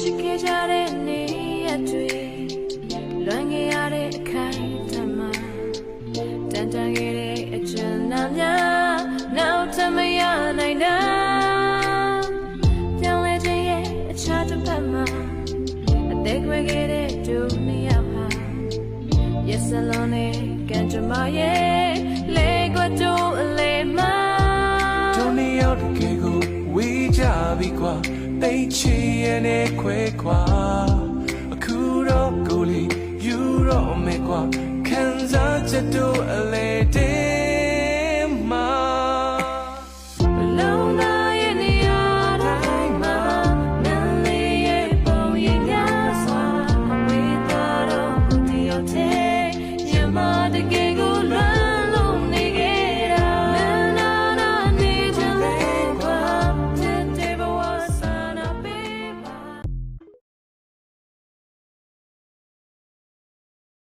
ချစ်ခဲ့ကြတဲ့နေရက်တွေလွန်ခဲ့ရတဲ့အခိုင်အတမ်းတန်တန်ခဲ့တဲ့အကျဉ်းသားများနောက်ထပ်မရနိုင်တာပြောင်းလဲခြင်းရဲ့အခြားတစ်ဖက်မှာအသေးခွဲခဲ့တဲ့ဒုနေရောက်ဟာ Yes alone ကန်ကြမရဲ့ ပြီကွာတိတ်ချီရဲ့နဲ့ခွဲခွာအခုတော့ကိုလီယူတော့မယ်ကွာခံစားချက်တို့အလဲ